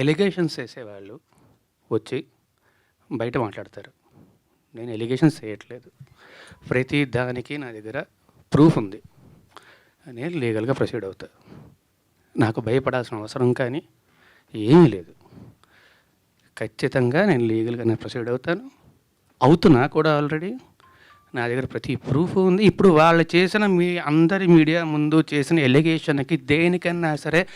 Allegations వేసేవాళ్ళు వచ్చి బయట మాట్లాడతారు. నేను ఎలిగేషన్స్ చేయట్లేదు. ప్రతి దానికి నా దగ్గర ప్రూఫ్ ఉంది. నేను లీగల్గా ప్రొసీడ్ అవుతా. నాకు భయపడాల్సిన అవసరం కానీ ఏమీ లేదు. ఖచ్చితంగా నేను లీగల్గా నేను ప్రొసీడ్ అవుతాను. అవుతున్నా కూడా ఆల్రెడీ నా దగ్గర ప్రతి ప్రూఫ్ ఉంది. ఇప్పుడు వాళ్ళు చేసిన మీ అందరి మీడియా ముందు చేసిన ఎలిగేషన్కి దేనికన్నా సరే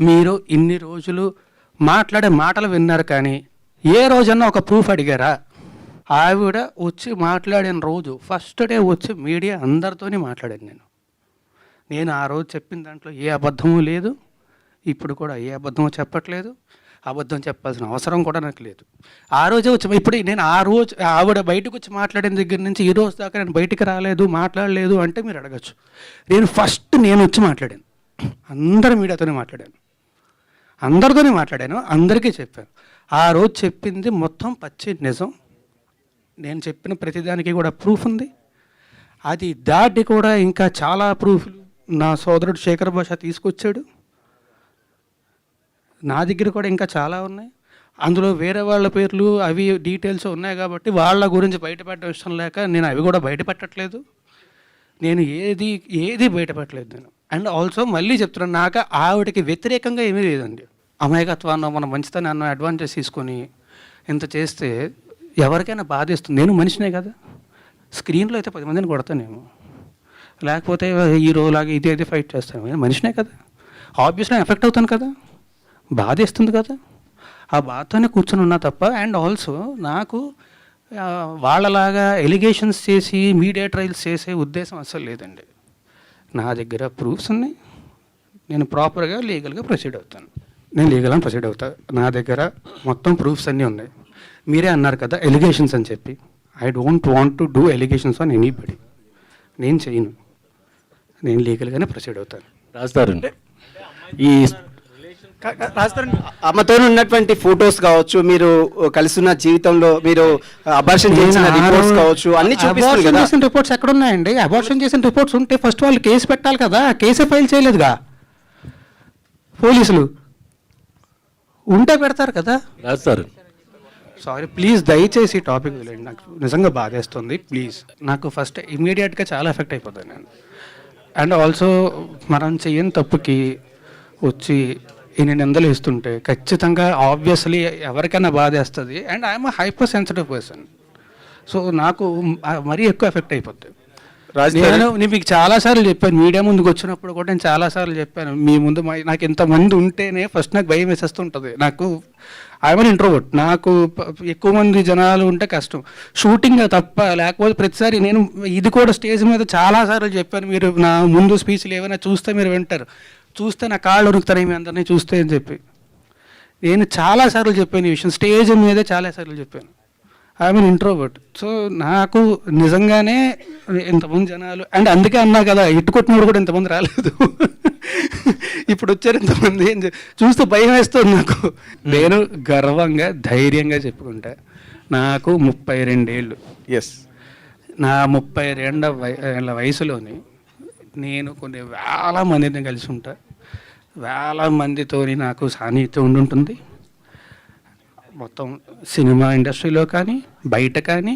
మీరు ఇన్ని రోజులు మాట్లాడే మాటలు విన్నారు కానీ ఏ రోజన్నా ఒక ప్రూఫ్ అడిగారా? ఆవిడ వచ్చి మాట్లాడిన రోజు ఫస్ట్ డే వచ్చి మీడియా అందరితోనే మాట్లాడాను నేను. నేను ఆ రోజు చెప్పిన దాంట్లో ఏ అబద్ధము లేదు. ఇప్పుడు కూడా ఏ అబద్ధము చెప్పట్లేదు. అబద్ధం చెప్పాల్సిన అవసరం కూడా నాకు లేదు. ఆ రోజే వచ్చి ఇప్పుడు నేను ఆ రోజు ఆవిడ బయటకు వచ్చి మాట్లాడిన దగ్గర నుంచి ఈ రోజు దాకా నేను బయటికి రాలేదు మాట్లాడలేదు అంటే మీరు అడగచ్చు. నేను ఫస్ట్ నేను వచ్చి మాట్లాడాను. అందరూ మీడియాతోనే మాట్లాడాను. అందరితోనే మాట్లాడాను అందరికీ చెప్పాను. ఆ రోజు చెప్పింది మొత్తం పచ్చి నిజం. నేను చెప్పిన ప్రతిదానికి కూడా ప్రూఫ్ ఉంది. అది దాటి కూడా ఇంకా చాలా ప్రూఫ్లు నా సోదరుడు శేఖర్ భాష తీసుకొచ్చాడు. నా దగ్గర కూడా ఇంకా చాలా ఉన్నాయి. అందులో వేరే వాళ్ళ పేర్లు అవి డీటెయిల్స్ ఉన్నాయి కాబట్టి వాళ్ళ గురించి బయటపెట్టడం ఇష్టం లేక నేను అవి కూడా బయటపెట్టట్లేదు. నేను ఏది ఏది బయటపెట్టలేదు నేను. అండ్ ఆల్సో మళ్ళీ చెప్తున్నాను నాకు ఆవిడకి వ్యతిరేకంగా ఏమీ లేదండి. అమాయకత్వాన్ని మన అన్న అడ్వాంటేజ్ తీసుకొని ఇంత చేస్తే ఎవరికైనా బాధేస్తుంది. నేను మనిషినే కదా. స్క్రీన్లో అయితే పది మందిని కొడతానేమో లేకపోతే హీరోలాగా ఇది అయితే ఫైట్ చేస్తాను. నేను మనిషినే కదా. ఆబ్వియస్గా ఎఫెక్ట్ అవుతాను కదా. బాధేస్తుంది కదా. ఆ బాధతోనే కూర్చొని ఉన్నా తప్ప అండ్ ఆల్సో నాకు వాళ్ళలాగా ఎలిగేషన్స్ చేసి మీడియా ట్రయల్స్ చేసే ఉద్దేశం అసలు లేదండి. నా దగ్గర ప్రూఫ్స్ ఉన్నాయి. నేను ప్రాపర్గా లీగల్గా ప్రొసీడ్ అవుతాను. నేను లీగల్గా ప్రొసీడ్ అవుతా. నా దగ్గర మొత్తం ప్రూఫ్స్ అన్నీ ఉన్నాయి. మీరే అన్నారు కదా ఎలిగేషన్స్ అని చెప్పి. I don't want to do allegations on anybody నేను చేయను. నేను లీగల్గానే ప్రొసీడ్ అవుతాను. రాస్తారు ఈ అమ్మతో ఉన్నటువంటి ఫొటోస్ కావచ్చు మీరు కలిసి ఉన్న జీవితంలో మీరు అబార్షన్ చేసిన రిపోర్ట్స్ కావచ్చు అన్ని చూపిస్తారు కదా. చేసిన రిపోర్ట్స్ ఎక్కడ ఉన్నాయండి అబార్షన్ చేసిన రిపోర్ట్స్ ఉంటే ఫస్ట్ వాళ్ళు కేసు పెట్టాలి కదా. కేసే ఫైల్ చేయలేదుగా. పోలీసులు. ఉంటే పెడతారు కదా? రాస్తారు. సారీ ప్లీజ్ దయచేసి ఈ టాపిక్ వదిలేండి నాకు నిజంగా బాధేస్తుంది. ప్లీజ్ నాకు ఫస్ట్ ఇమీడియట్గా చాలా ఎఫెక్ట్ అయిపోతాను నేను. అండ్ ఆల్సో మనం చెయ్యని తప్పుకి వచ్చి ఇన్ని నిందలు ఇస్తుంటే ఖచ్చితంగా ఆబ్వియస్లీ ఎవరికైనా బాధేస్తుంది. And I'm hyper sensitive person so నాకు మరీ ఎక్కువ ఎఫెక్ట్ అయిపోద్ది. రాజ్ నేను నేను మీకు చాలాసార్లు చెప్పాను మీడియా ముందుకు వచ్చినప్పుడు కూడా నేను చాలాసార్లు చెప్పాను మీ ముందు మా- నాకు ఇంతమంది ఉంటేనే ఫస్ట్ నాకు భయం వేసేస్తుంటుంది. నాకు ఐఎమ్ ఇంట్రోవర్ట్ నాకు ఎక్కువ మంది జనాలు ఉంటే కష్టం. షూటింగ్ తప్ప లేకపోతే ప్రతిసారి నేను ఇది కూడా స్టేజ్ మీద చాలాసార్లు చెప్పాను మీరు నా ముందు స్పీచ్లు ఏమైనా చూస్తే మీరు వింటారు. చూస్తే నా కాళ్ళు ఉరుకుతారు మీ అందరినీ చూస్తే అని చెప్పి. నేను చాలాసార్లు చెప్పాను ఈ విషయం స్టేజ్ మీదే చాలాసార్లు చెప్పాను. ఐ మీన్ ఇంట్రోవర్ట్ సో నాకు నిజంగానే ఇంతమంది జనాలు అండ్ అందుకే అన్నా కదా ఇటు కొట్టినప్పుడు కూడా ఇంతమంది రాలేదు. ఇప్పుడు వచ్చారు ఇంతమంది చూస్తే భయం వేస్తుంది నాకు. నేను గర్వంగా ధైర్యంగా చెప్పుకుంటా నాకు ముప్పై రెండేళ్ళు. ఎస్ నా ముప్పై రెండ వయ- ఏళ్ళ వయసులోని నేను కొన్ని వేల మందిని కలిసి ఉంటా. వేల మందితోని నాకు సాన్నిహిత్యం ఉండుంటుంది. మొత్తం సినిమా ఇండస్ట్రీలో కానీ బయట కానీ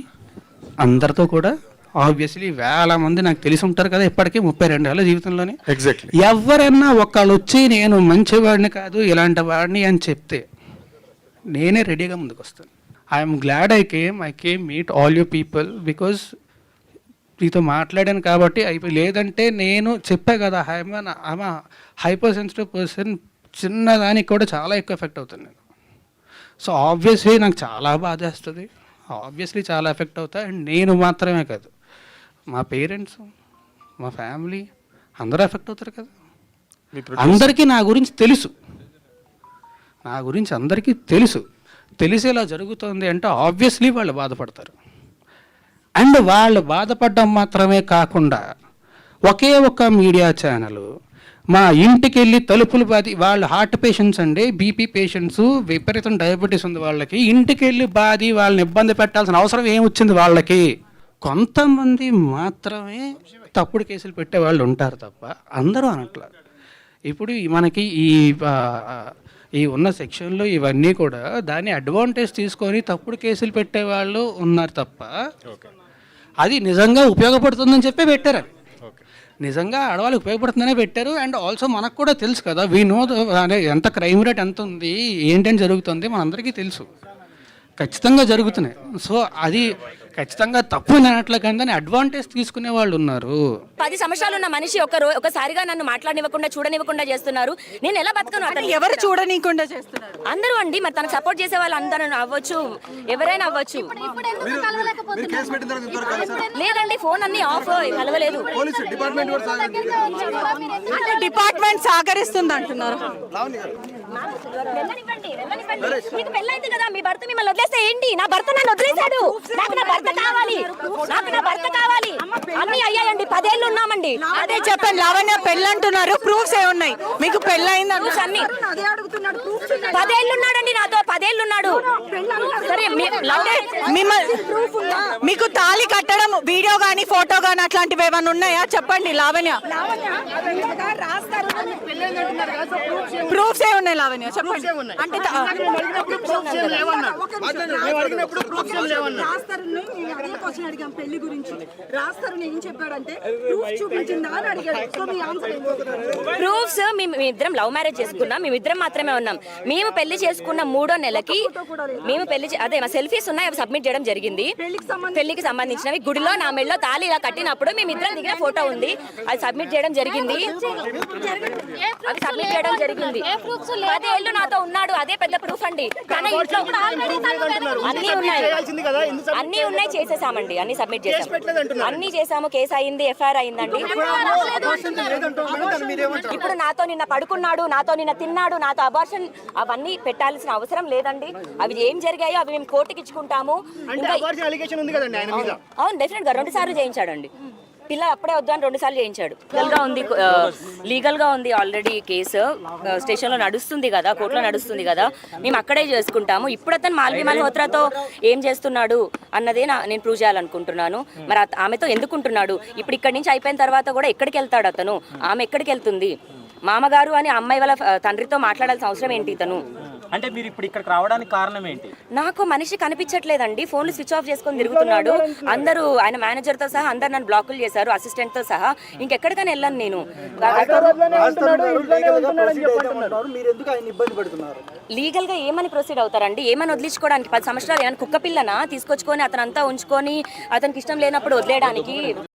అందరితో కూడా ఆబ్వియస్లీ వేల మంది నాకు తెలిసి ఉంటారు కదా ఇప్పటికీ ముప్పై రెండేళ్ళ జీవితంలోనే. ఎగ్జాక్ట్లీ ఎవరన్నా ఒకళ్ళు వచ్చి నేను మంచివాడిని కాదు ఇలాంటి వాడిని అని చెప్తే నేనే రెడీగా ముందుకు వస్తాను I'm glad I came I came meet all you people because మీతో మాట్లాడాను కాబట్టి అయిపోయి లేదంటే నేను చెప్పా కదా I'm I'm hyper sensitive person చిన్నదానికి కూడా చాలా ఎక్కువ ఎఫెక్ట్ అవుతాను నేను సో ఆబ్వియస్లీ నాకు చాలా బాధేస్తుంది ఆబ్వియస్లీ చాలా ఎఫెక్ట్ అవుతా. అండ్ నేను మాత్రమే కాదు. మా పేరెంట్స్ మా ఫ్యామిలీ అందరూ ఎఫెక్ట్ అవుతారు కదా. అందరికీ నా గురించి తెలుసు. నా గురించి అందరికీ తెలుసు. తెలిసి ఇలా జరుగుతుంది అంటే ఆబ్వియస్లీ వాళ్ళు బాధపడతారు. అండ్ వాళ్ళు బాధపడడం మాత్రమే కాకుండా ఒకే ఒక మీడియా ఛానల్ మా ఇంటికి వెళ్ళి తలుపులు బాది వాళ్ళు హార్ట్ పేషెంట్స్ అండి బీపీ పేషెంట్స్ విపరీతం డయాబెటీస్ ఉంది వాళ్ళకి. ఇంటికి వెళ్ళి బాది వాళ్ళని ఇబ్బంది పెట్టాల్సిన అవసరం ఏమొచ్చింది వాళ్ళకి? కొంతమంది మాత్రమే తప్పుడు కేసులు పెట్టే వాళ్ళు ఉంటారు తప్ప అందరూ అనట్లేదు ఇప్పుడు మనకి ఈ ఈ ఉన్న సెక్షన్లు ఇవన్నీ కూడా దాన్ని అడ్వాంటేజ్ తీసుకొని తప్పుడు కేసులు పెట్టేవాళ్ళు ఉన్నారు తప్ప అది నిజంగా ఉపయోగపడుతుందని చెప్పి పెట్టారు నిజంగా ఆడవాళ్ళకి ఉపయోగపడుతుందనే పెట్టారు. అండ్ ఆల్సో మనకు కూడా తెలుసు కదా వీ నో అదే ఎంత క్రైమ్ రేట్ ఎంత ఉంది ఏంటని జరుగుతుంది మనందరికీ తెలుసు. ఖచ్చితంగా జరుగుతున్నాయి. సో అది ఖచ్చితంగా తప్పు అనట్లే కానీ దాన్ని అడ్వాంటేజ్ తీసుకునే వాళ్ళు ఉన్నారు. పది సంవత్సరాలు ఉన్న మనిషి ఒక రో ఒకసారిగా నన్ను మాట్లాడనివ్వకుండా చూడనివ్వకుండా చేస్తున్నారు. నేను ఎలా బతకను అతను ఎవరు చూడనీయకుండా చేస్తున్నారు? అందరూ అండి మరి తనకు సపోర్ట్ చేసే వాళ్ళు అందరూ అవ్వచ్చు ఎవరైనా అవ్వచ్చు. లేదండి ఫోన్ అన్ని ఆఫ్ కలవలేదు. అంటే డిపార్ట్మెంట్ సహకరిస్తుంది అంటున్నారు. వెళ్ళనివ్వండి, వెళ్ళనివ్వండి. మీకు పెళ్ళైంది కదా మీ భర్త మిమ్మల్ని వదిలేస్తే ఏంటి? నా భర్త నన్ను వదిలేశాడు. నాకు నా భర్త కావాలి. నాకు నా భర్త కావాలి. అన్ని అయ్యాయండి పదేళ్ళు ఉన్నామండి. అదే చెప్పండి లావణ్య పెళ్ళి అంటున్నారు ప్రూఫ్స్ ఏ ఉన్నాయి మీకు పెళ్ళయింది Proofs అన్ని పదేళ్ళు ఉన్నాడండి నాతో పదేళ్ళు ఉన్నాడు సరే మీ- లవ్ మిమ్మల్ని మీకు తాళి కట్టడం వీడియో గానీ ఫోటో గానీ అట్లాంటివి ఏమైనా ఉన్నాయా? చెప్పండి లావణ్య. ప్రూఫ్స్ ఏ ఉన్నాయి లావణ్య? చెప్పండి. అంటే త- రాస్తారని మేము అదే క్వశ్చన్ అడిగాం పెళ్ళి గురించి. రాస్తారని ఏం చెప్పాడంటే ప్రూఫ్ చూపించిందా? అని అడిగాడు. సో మీ ఆన్సర్ ప్రూఫ్స్ మేము ఇద్దరం లవ్ మ్యారేజ్ చేసుకున్నాం. మేము ఇద్దరం మాత్రమే ఉన్నాం. మేము పెళ్ళి చేసుకున్న మూడో నెలకి మేము పెళ్ళి అదే మా సెల్ఫీస్ ఉన్నాయి అవి సబ్మిట్ చేయడం జరిగింది. పెళ్ళికి సంబంధించినవి గుడిలో నా మెడలో తాళి ఇలా కట్టినప్పుడు మేము ఇద్దరం దిగిన ఫోటో ఉంది. అది సబ్మిట్ చేయడం జరిగింది. అది సబ్మిట్ చేయడం జరిగింది. పదేళ్ళు నాతో ఉన్నాడు. అదే పెద్ద ప్రూఫ్ అండి. తన ఇంట్లో అన్ని ఉన్నాయి. అన్ని ఉన్నాయి చేసేసామండి. అన్ని సబ్మిట్ చేసాం అన్ని చేసాము కేసు అయింది ఎఫ్ఐఆర్ అయిందండి. ఇప్పుడు నాతో నిన్న పడుకున్నాడు నాతో నిన్న తిన్నాడు నాతో అబార్షన్ అవన్నీ పెట్టాల్సిన అవసరం లేదండి. అవి ఏం జరిగాయో అవి మేము కోర్టుకి ఇచ్చుకుంటాము అవును డెఫినెట్గా రెండు సార్లు చేయించాడండి. పిల్ల అప్పుడే వద్దు అని రెండు సార్లు చేయించాడు. లీగల్గా ఉంది లీగల్గా ఉంది ఆల్రెడీ కేసు. స్టేషన్లో నడుస్తుంది కదా కోర్టులో నడుస్తుంది కదా. మేము అక్కడే చేసుకుంటాము. ఇప్పుడు అతను మాల్వి మల్హోత్రాతో ఏం చేస్తున్నాడు అన్నదే నా నేను ప్రూవ్ చేయాలనుకుంటున్నాను. మరి ఆమెతో ఎందుకుంటున్నాడు? ఇప్పుడు ఇక్కడి నుంచి అయిపోయిన తర్వాత కూడా ఎక్కడికి వెళ్తాడు అతను? ఆమె ఎక్కడికి వెళ్తుంది? మామగారు అని అమ్మాయి వాళ్ళ తండ్రితో మాట్లాడాల్సిన అవసరం ఏంటి ఇతను? అంటే మీరు ఇప్పుడు ఇక్కడికి రావడానికి కారణం ఏంటి? నాకు మనిషి కనిపించట్లేదండి. ఫోన్లు స్విచ్ ఆఫ్ చేసుకొని తిరుగుతున్నాడు. అందరూ ఆయన మేనేజర్తో సహా అందరు నన్ను బ్లాకులు చేశారు అసిస్టెంట్తో సహా. ఇంకెక్కడికైనా వెళ్ళను నేను. లీగల్గా ఏమని ప్రొసీడ్ అవుతారండి? ఏమని వదిలించుకోవడానికి? పది సంవత్సరాలు ఏమైనా కుక్క పిల్లనా? తీసుకొచ్చుకొని అతను అంతా ఉంచుకొని అతనికి ఇష్టం లేనప్పుడు వదిలేయడానికి?